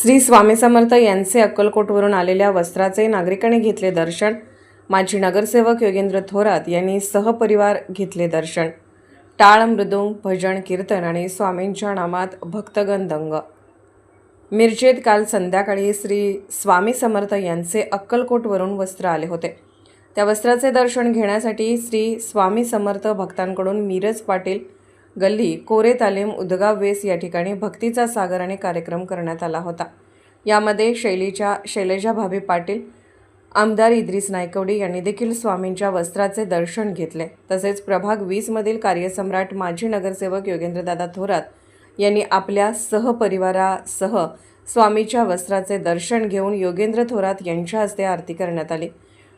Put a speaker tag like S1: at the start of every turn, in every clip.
S1: श्री स्वामी समर्थ यांचे अक्कलकोटवरून आलेल्या वस्त्राचे नागरिकांनी घेतले दर्शन. माजी नगरसेवक योगेंद्र थोरात यांनी सहपरिवार घेतले दर्शन. टाळ मृदुंग भजन कीर्तन आणि स्वामींच्या नामात भक्तगण दंग. मिरजेत काल संध्याकाळी श्री स्वामी समर्थ यांचे अक्कलकोटवरून वस्त्र आले होते. त्या वस्त्राचे दर्शन घेण्यासाठी श्री स्वामी समर्थ भक्तांकडून मिरज पाटील गल्ली कोरे तालीम उदगाव वेस या ठिकाणी भक्तीचा सागर आणि कार्यक्रम करण्यात आला होता. यामध्ये शैलीच्या शैलजा भाभी पाटील आमदार इद्रिस नायकवडी यांनी देखील स्वामींच्या वस्त्राचे दर्शन घेतले. तसेच प्रभाग वीसमधील कार्यसम्राट माजी नगरसेवक योगेंद्रदादा थोरात यांनी आपल्या सहपरिवारासह स्वामीच्या वस्त्राचे दर्शन घेऊन योगेंद्र थोरात यांच्या हस्ते आरती करण्यात आली.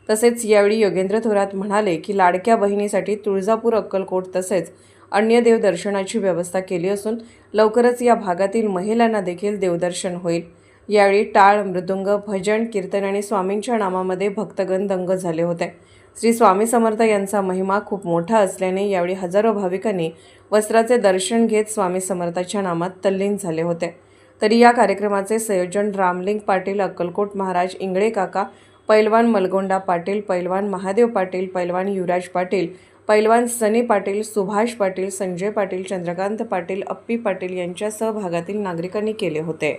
S1: तसेच यावेळी योगेंद्र थोरात म्हणाले की लाडक्या बहिणीसाठी तुळजापूर अक्कलकोट तसेच अन्य देवदर्शनाची व्यवस्था केली असून लवकरच या भागातील महिलांना देखील देवदर्शन होईल. यावेळी टाळ मृदुंग भजन कीर्तन आणि स्वामींच्या नामामध्ये भक्तगण दंग झाले होते. श्री स्वामी समर्थ यांचा महिमा खूप मोठा असल्याने यावेळी हजारो भाविकांनी वस्त्राचे दर्शन घेत स्वामी समर्थाच्या नामात तल्लीन झाले होते. तरी या कार्यक्रमाचे संयोजन रामलिंग पाटील अक्कलकोट महाराज इंगळे काका पैलवान मलगोंडा पाटील पैलवान महादेव पाटील पैलवान युवराज पाटील पैलवान सनी पाटील सुभाष पाटील संजय पाटील चंद्रकांत पाटील अप्पी पाटील यांच्या सहभागातील नागरिकांनी केले होते.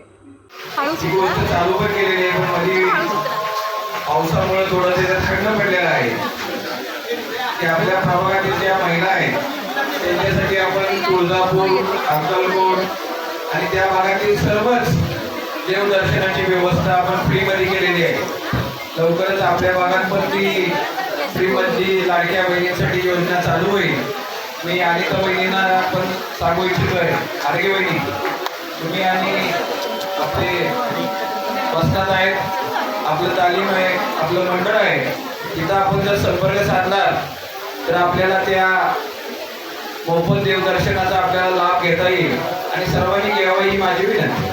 S2: पावसामुळे थोडं थंड पडलेलं आहे. की आपल्या प्रभागातील ज्या महिला आहेत त्यांच्यासाठी आपण तुळजापूर अक्कलकोट आणि त्या भागातील सर्वच देवदर्शनाची व्यवस्था आपण फ्रीमध्ये केलेली आहे. लवकरच आपल्या भागात पण ती फ्रीमध्ये लाडक्या बहिणींसाठी योजना चालू होईल. मी अनेक बहिणींना पण सांगू इच्छितो आहे आरोग्य बहिणी तुम्ही आणि आपले वस्तात आहेत आपलं तालीम आहे आपलं मंडळ आहे तिथं आपण जर संपर्क साधला तर आपल्याला त्या मोफत देवदर्शनाचा आपल्याला लाभ घेता येईल. आणि सर्वांनी घ्यावा ही माझी विनंती.